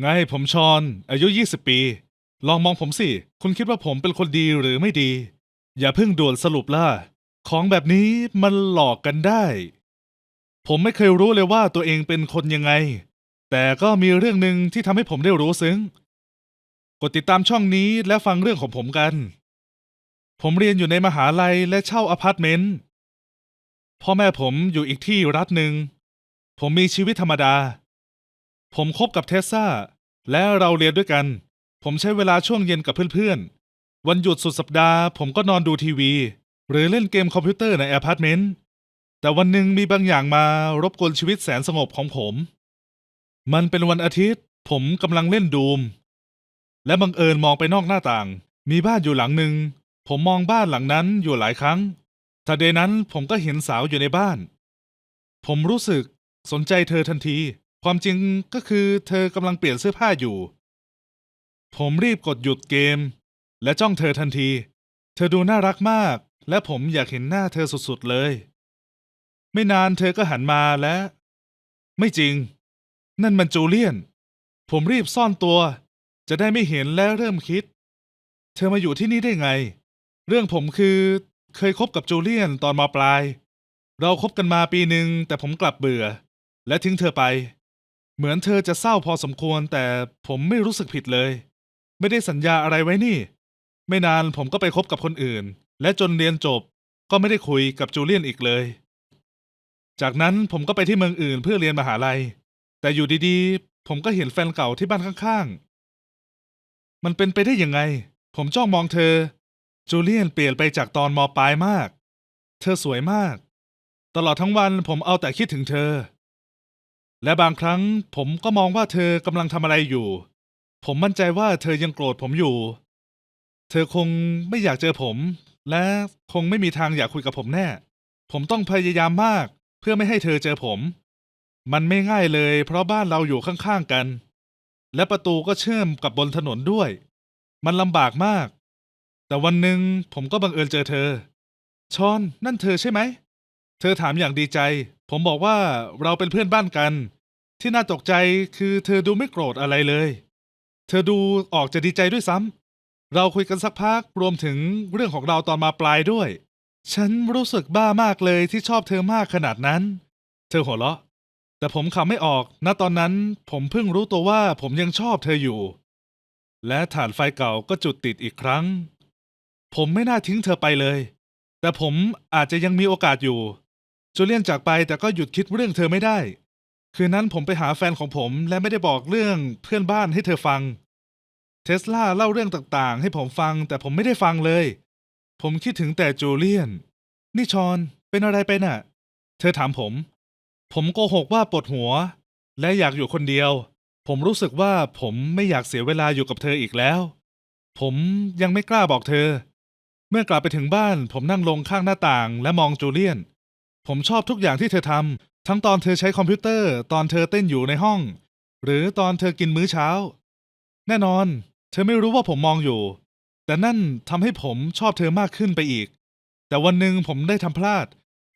ไงผมชอน อายุ 20 ปี ลองมองผมสิ คุณคิดว่าผมเป็นคนดีหรือไม่ดี อย่าเพิ่งด่วนสรุปล่ะ ของแบบนี้มันหลอกกันได้ ผมไม่เคยรู้เลยว่าตัวเองเป็นคนยังไง แต่ก็มีเรื่องหนึ่งที่ทำให้ผมได้รู้ซึ้ง กดติดตามช่องนี้และฟังเรื่องของผมกัน ผมเรียนอยู่ในมหาลัยและเช่าอพาร์ตเมนต์ พ่อแม่ผมอยู่อีกที่รัฐหนึ่ง ผมมีชีวิตธรรมดา ผมคบกับเทสซาและเราเรียนด้วยกัน ผมใช้เวลาช่วงเย็นกับเพื่อนๆ วันหยุดสุดสัปดาห์ ผมก็นอนดูทีวี หรือเล่นเกมคอมพิวเตอร์ในอพาร์ตเมนต์ แต่วันหนึ่งมีบางอย่างมารบกวนชีวิตแสนสงบของผม มันเป็นวันอาทิตย์ ผมกำลังเล่นดูม และบังเอิญมองไปนอกหน้าต่าง มีบ้านอยู่หลังหนึ่ง ผมมองบ้านหลังนั้นอยู่หลายครั้งทันใดนั้นผมก็เห็นสาวอยู่ในบ้าน ผมรู้สึกสนใจเธอทันที ความจริงก็คือเธอกำลังเปลี่ยนเสื้อผ้าอยู่ ผมรีบกดหยุดเกม และจ้องเธอทันที เธอดูน่ารักมาก และผมอยากเห็นหน้าเธอสุดๆเลย ไม่นานเธอก็หันมาและ ไม่จริง นั่นมันจูเลียน ผมรีบซ่อนตัว จะได้ไม่เห็นและเริ่มคิด เธอมาอยู่ที่นี่ได้ไง เรื่องผมคือเคยคบกับจูเลียนตอนมปลาย เราคบกันมาปีหนึ่งแต่ผมกลับเบื่อ และทิ้งเธอไป เหมือนเธอจะเศร้าพอสมควร แต่ผมไม่รู้สึกผิดเลย ไม่ได้สัญญาอะไรไว้นี่ ไม่นานผมก็ไปคบกับคนอื่น และจนเรียนจบก็ไม่ได้คุยกับจูเลียนอีกเลย จากนั้นผมก็ไปที่เมืองอื่นเพื่อเรียนมหาลัย แต่อยู่ดีๆ ผมก็เห็นแฟนเก่าที่บ้านข้างๆ มันเป็นไปได้ยังไง ผมจ้องมองเธอ จูเลียนเปลี่ยนไปจากตอนมปลายมาก เธอสวยมาก ตลอดทั้งวันผมเอาแต่คิดถึงเธอ และบางครั้งผมก็มองว่าเธอกำลังทำอะไรอยู่ ผมมั่นใจว่าเธอยังโกรธผมอยู่ เธอคงไม่อยากเจอผม และคงไม่มีทางอยากคุยกับผมแน่ ผมต้องพยายามมาก เพื่อไม่ให้เธอเจอผม มันไม่ง่ายเลย เพราะบ้านเราอยู่ข้างๆกัน และประตูก็เชื่อมกับบนถนนด้วย มันลำบากมาก แต่วันหนึ่งผมก็บังเอิญเจอเธอ ชอนนั่นเธอใช่ไหม เธอถามอย่างดีใจ ผมบอกว่าเราเป็นเพื่อนบ้านกัน ที่น่าตกใจคือเธอดูไม่โกรธอะไรเลย เธอดูออกจะดีใจด้วยซ้ำเราคุยกันสักพักรวมถึงเรื่องของเราตอนมาปลายด้วย ฉันรู้สึกบ้ามากเลยที่ชอบเธอมากขนาดนั้น เธอหัวเราะ แต่ผมขำไม่ออก ณตอนนั้นผมเพิ่งรู้ตัวว่าผมยังชอบเธออยู่ และฐานไฟเก่าก็จุดติดอีกครั้ง ผมไม่น่าทิ้งเธอไปเลย แต่ผมอาจจะยังมีโอกาสอยู่ จูเลียนจากไปแต่ก็หยุดคิดเรื่องเธอไม่ได้ คืนนั้นผมไปหาแฟนของผมและไม่ได้บอกเรื่องเพื่อนบ้านให้เธอฟัง เทสลาเล่าเรื่องต่างๆ ให้ผมฟังแต่ผมไม่ได้ฟังเลย ผมคิดถึงแต่จูเลียน นี่ชอนเป็นอะไรไปน่ะ เธอถามผม ผมโกหกว่าปวดหัว และอยากอยู่คนเดียว ผมรู้สึกว่าผมไม่อยากเสียเวลาอยู่กับเธออีกแล้ว ผมยังไม่กล้าบอกเธอ เมื่อกลับไปถึงบ้าน ผมนั่งลงข้างหน้าต่าง และมองจูเลียน ผมชอบทุกอย่างที่เธอทำทั้งตอนเธอใช้คอมพิวเตอร์ ตอนเธอเต้นอยู่ในห้อง หรือตอนเธอกินมื้อเช้า แน่นอน เธอไม่รู้ว่าผมมองอยู่ แต่นั่นทำให้ผมชอบเธอมากขึ้นไปอีก แต่วันหนึ่งผมได้ทำพลาด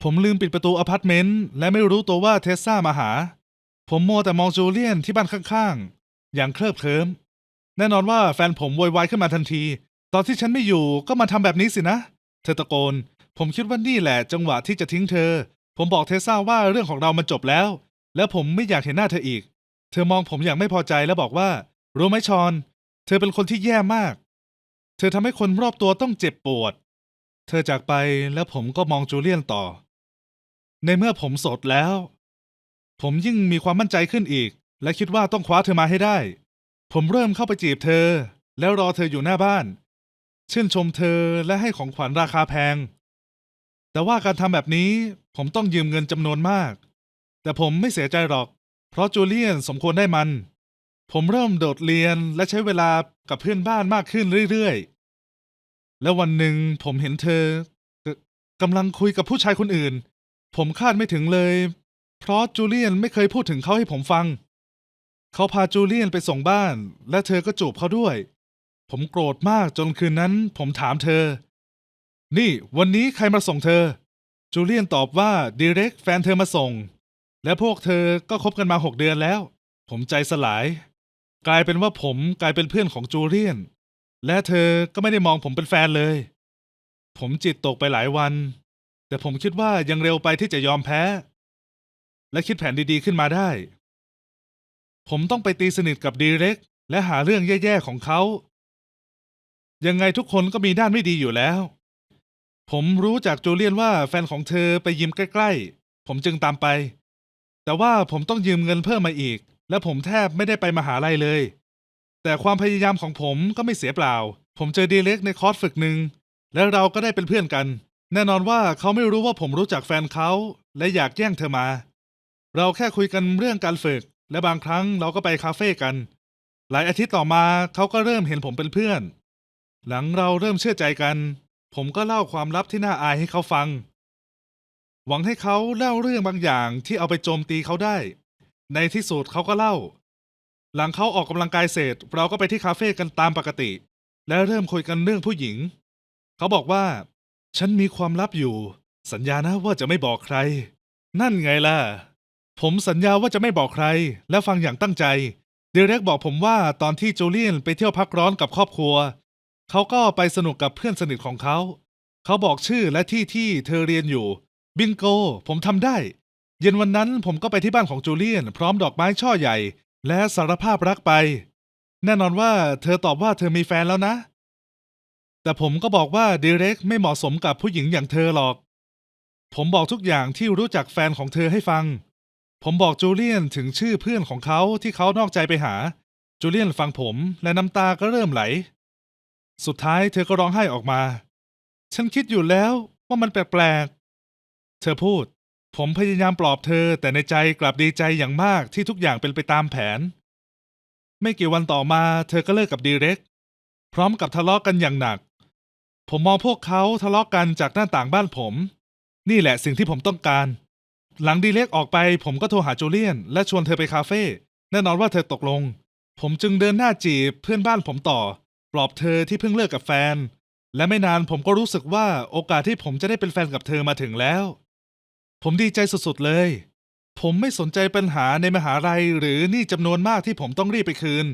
ผมลืมปิดประตูอพาร์ตเมนต์และไม่รู้ตัวว่าเทสซามาหา ผมโมแต่มองจูเลียนที่บ้านข้างๆ อย่างเคลิบเคลิ้มแน่นอนว่าแฟนผมโวยวายขึ้นมาทันที ตอนที่ฉันไม่อยู่ก็มาทำแบบนี้สินะ เธอตะโกน ผมคิดว่านี่แหละจังหวะที่จะทิ้งเธอ ผมบอกเทสซาว่าเรื่องของเรามันจบแล้ว และผมไม่อยากเห็นหน้าเธออีก เธอมองผมอย่างไม่พอใจและบอกว่า รู้ไหมชอน เธอเป็นคนที่แย่มาก เธอทำให้คนรอบตัวต้องเจ็บปวด เธอจากไปแล้วผมก็มองจูเลียนต่อ ในเมื่อผมโสดแล้ว ผมยิ่งมีความมั่นใจขึ้นอีก และคิดว่าต้องคว้าเธอมาให้ได้ ผมเริ่มเข้าไปจีบเธอ แล้วรอเธออยู่หน้าบ้าน ชื่นชมเธอและให้ของขวัญราคาแพง แต่ว่าการทำแบบนี้ผมต้องยืมเงินจำนวนมาก แต่ผมไม่เสียใจหรอก เพราะจูเลียนสมควรได้มัน ผมเริ่มโดดเรียนและใช้เวลากับเพื่อนบ้านมากขึ้นเรื่อยๆ แล้ววันหนึ่งผมเห็นเธอกำลังคุยกับผู้ชายคนอื่น ผมคาดไม่ถึงเลย เพราะจูเลียนไม่เคยพูดถึงเขาให้ผมฟัง เขาพาจูเลียนไปส่งบ้าน และเธอก็จูบเขาด้วย ผมโกรธมากจนคืนนั้น ผมถามเธอ นี่วันนี้ใครมาส่งเธอ จูเลียนตอบว่าดีเร็กแฟนเธอมาส่ง และพวกเธอก็คบกันมาหกเดือนแล้ว ผมใจสลาย กลายเป็นว่าผมกลายเป็นเพื่อนของจูเลียน และเธอก็ไม่ได้มองผมเป็นแฟนเลย ผมจิตตกไปหลายวัน แต่ผมคิดว่ายังเร็วไปที่จะยอมแพ้ และคิดแผนดีๆขึ้นมาได้ ผมต้องไปตีสนิทกับดีเร็กและหาเรื่องแย่ๆของเขา ยังไงทุกคนก็มีด้านไม่ดีอยู่แล้ว ผมรู้จากจูเลียนว่าแฟนของเธอไปยิมใกล้ๆ ผมจึงตามไป แต่ว่าผมต้องยืมเงินเพิ่มมาอีก และผมแทบไม่ได้ไปมหาลัยเลย แต่ความพยายามของผมก็ไม่เสียเปล่า ผมเจอดีเล็กในคอร์สฝึกหนึ่ง และเราก็ได้เป็นเพื่อนกัน แน่นอนว่าเขาไม่รู้ว่าผมรู้จักแฟนเขา และอยากแย่งเธอมา เราแค่คุยกันเรื่องการฝึก และบางครั้งเราก็ไปคาเฟ่กัน หลายอาทิตย์ต่อมาเขาก็เริ่มเห็นผมเป็นเพื่อน หลังเราเริ่มเชื่อใจกัน ผมก็เล่าความลับที่น่าอายให้เขาฟัง หวังให้เขาเล่าเรื่องบางอย่างที่เอาไปโจมตีเขาได้ ในที่สุดเขาก็เล่า หลังเขาออกกำลังกายเสร็จ เราก็ไปที่คาเฟ่กันตามปกติ และเริ่มคุยกันเรื่องผู้หญิง เขาบอกว่า ฉันมีความลับอยู่ สัญญานะว่าจะไม่บอกใคร นั่นไงล่ะ ผมสัญญาว่าจะไม่บอกใคร และฟังอย่างตั้งใจเดเร็กบอกผมว่าตอนที่จูเลียนไปเที่ยวพักร้อนกับครอบครัว เขาก็ไปสนุกกับเพื่อนสนิทของเขา เขาบอกชื่อและที่ที่เธอเรียนอยู่ บิงโก ผมทำได้ เย็นวันนั้นผมก็ไปที่บ้านของจูเลียน พร้อมดอกไม้ช่อใหญ่ และสารภาพรักไป แน่นอนว่าเธอตอบว่าเธอมีแฟนแล้วนะ แต่ผมก็บอกว่าเดเร็กไม่เหมาะสมกับผู้หญิงอย่างเธอหรอก ผมบอกทุกอย่างที่รู้จักแฟนของเธอให้ฟัง ผมบอกจูเลียนถึงชื่อเพื่อนของเขาที่เขานอกใจไปหา จูเลียนฟังผมและน้ำตาก็เริ่มไหล สุดท้ายเธอก็ร้องไห้ออกมา ฉันคิดอยู่แล้วว่ามันแปลกๆ เธอพูด ผมพยายามปลอบเธอ แต่ในใจกลับดีใจอย่างมากที่ทุกอย่างเป็นไปตามแผน ไม่กี่วันต่อมาเธอก็เลิกกับดีเร็ก พร้อมกับทะเลาะกันอย่างหนัก ผมมองพวกเขาทะเลาะกันจากหน้าต่างบ้านผม นี่แหละสิ่งที่ผมต้องการ หลังดีเล็กออกไป ผมก็โทรหาจูเลียน และชวนเธอไปคาเฟ่แน่นอนว่าเธอตกลง ผมจึงเดินหน้าจีบเพื่อนบ้านผมต่อ ปลอบเธอที่เพิ่งเลิกกับแฟน และไม่นานผมก็รู้สึกว่าโอกาสที่ผมจะได้เป็นแฟนกับเธอมาถึงแล้ว ผมดีใจสุดๆเลย ผมไม่สนใจปัญหาในมหาลัยหรือหนี้จำนวนมากที่ผมต้องรีบไปคืน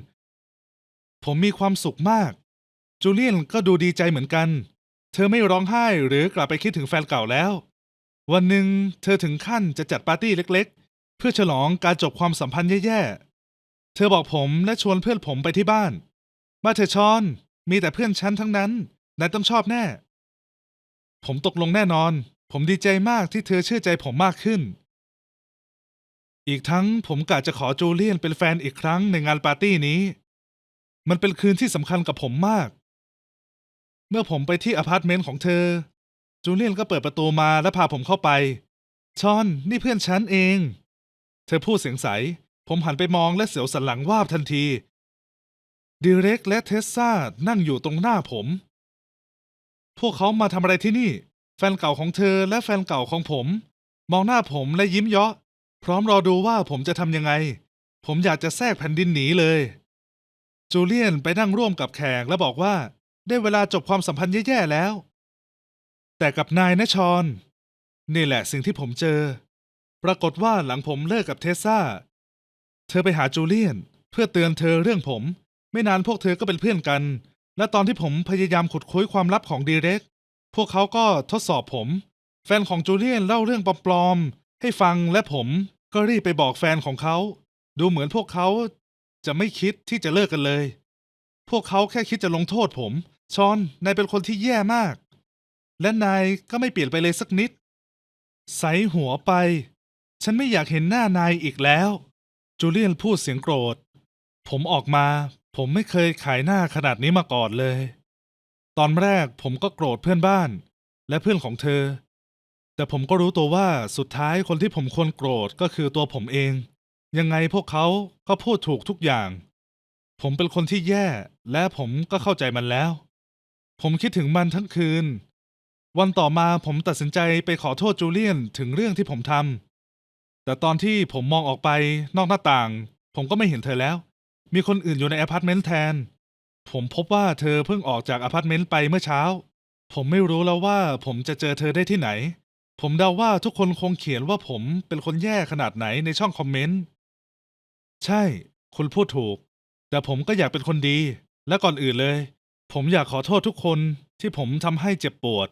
ผมมีความสุขมาก จูเลียนก็ดูดีใจเหมือนกัน เธอไม่ร้องไห้หรือกลับไปคิดถึงแฟนเก่าแล้ว วันหนึ่งเธอถึงขั้นจะจัดปาร์ตี้เล็ก ๆ เพื่อฉลองการจบความสัมพันธ์แย่ๆ เธอบอกผมและชวนเพื่อนผมไปที่บ้าน มาเธอะชอน มีแต่เพื่อนฉันทั้งนั้น นายต้องชอบแน่ ผมตกลงแน่นอน ผมดีใจมากที่เธอเชื่อใจผมมากขึ้น อีกทั้งผมกะจะขอจูเลียนเป็นแฟนอีกครั้งในงานปาร์ตี้นี้ มันเป็นคืนที่สำคัญกับผมมาก เมื่อผมไปที่อพาร์ตเมนต์ของเธอ จูเลียนก็เปิดประตูมาและพาผมเข้าไป ชอน นี่เพื่อนฉันเอง เธอพูดเสียงใส ผมหันไปมองและเสียวสันหลังวาบทันที ดิเรกและเทสซานั่งอยู่ตรงหน้าผม พวกเขามาทำอะไรที่นี่ แฟนเก่าของเธอและแฟนเก่าของผม มองหน้าผมและยิ้มเยาะ พร้อมรอดูว่าผมจะทำยังไง ผมอยากจะแทรกแผ่นดินหนีเลย จูเลียนไปนั่งร่วมกับแขกและบอกว่า ได้เวลาจบความสัมพันธ์แย่ๆแล้ว แต่กับนายนะชอน นี่แหละสิ่งที่ผมเจอ ปรากฏว่าหลังผมเลิกกับเทสซาเธอไปหาจูเลียน เพื่อเตือนเธอเรื่องผม ไม่นานพวกเธอก็เป็นเพื่อนกัน และตอนที่ผมพยายามขุดคุยความลับของดีเร็กพวกเขาก็ทดสอบผม แฟนของจูเลียนเล่าเรื่องปลอมๆให้ฟังและผมก็รีบไปบอกแฟนของเขา ดูเหมือนพวกเขาจะไม่คิดที่จะเลิกกันเลย พวกเขาแค่คิดจะลงโทษผม ชอน นายเป็นคนที่แย่มาก และนายก็ไม่เปลี่ยนไปเลยสักนิด ใสหัวไป ฉันไม่อยากเห็นหน้านายอีกแล้ว จูเลียนพูดเสียงโกรธ ผมออกมา ผมไม่เคยขายหน้าขนาดนี้มาก่อนเลย ตอนแรกผมก็โกรธเพื่อนบ้าน และเพื่อนของเธอ แต่ผมก็รู้ตัวว่าสุดท้ายคนที่ผมควรโกรธก็คือตัวผมเอง ยังไงพวกเขาก็พูดถูกทุกอย่าง ผมเป็นคนที่แย่และผมก็เข้าใจมันแล้ว ผมคิดถึงมันทั้งคืน วันต่อมาผมตัดสินใจไปขอโทษจูเลียนถึงเรื่องที่ผมทำแต่ตอนที่ผมมองออกไปนอกหน้าต่าง ผมก็ไม่เห็นเธอแล้ว มีคนอื่นอยู่ในอพาร์ตเมนต์แทน ผมพบว่าเธอเพิ่งออกจากอพาร์ตเมนต์ไปเมื่อเช้า ผมไม่รู้แล้วว่าผมจะเจอเธอได้ที่ไหน ผมเดาว่าทุกคนคงเขียนว่าผมเป็นคนแย่ขนาดไหนในช่องคอมเมนต์ ใช่ คุณพูดถูก แต่ผมก็อยากเป็นคนดี และก่อนอื่นเลย ผมอยากขอโทษทุกคนที่ผมทำให้เจ็บปวด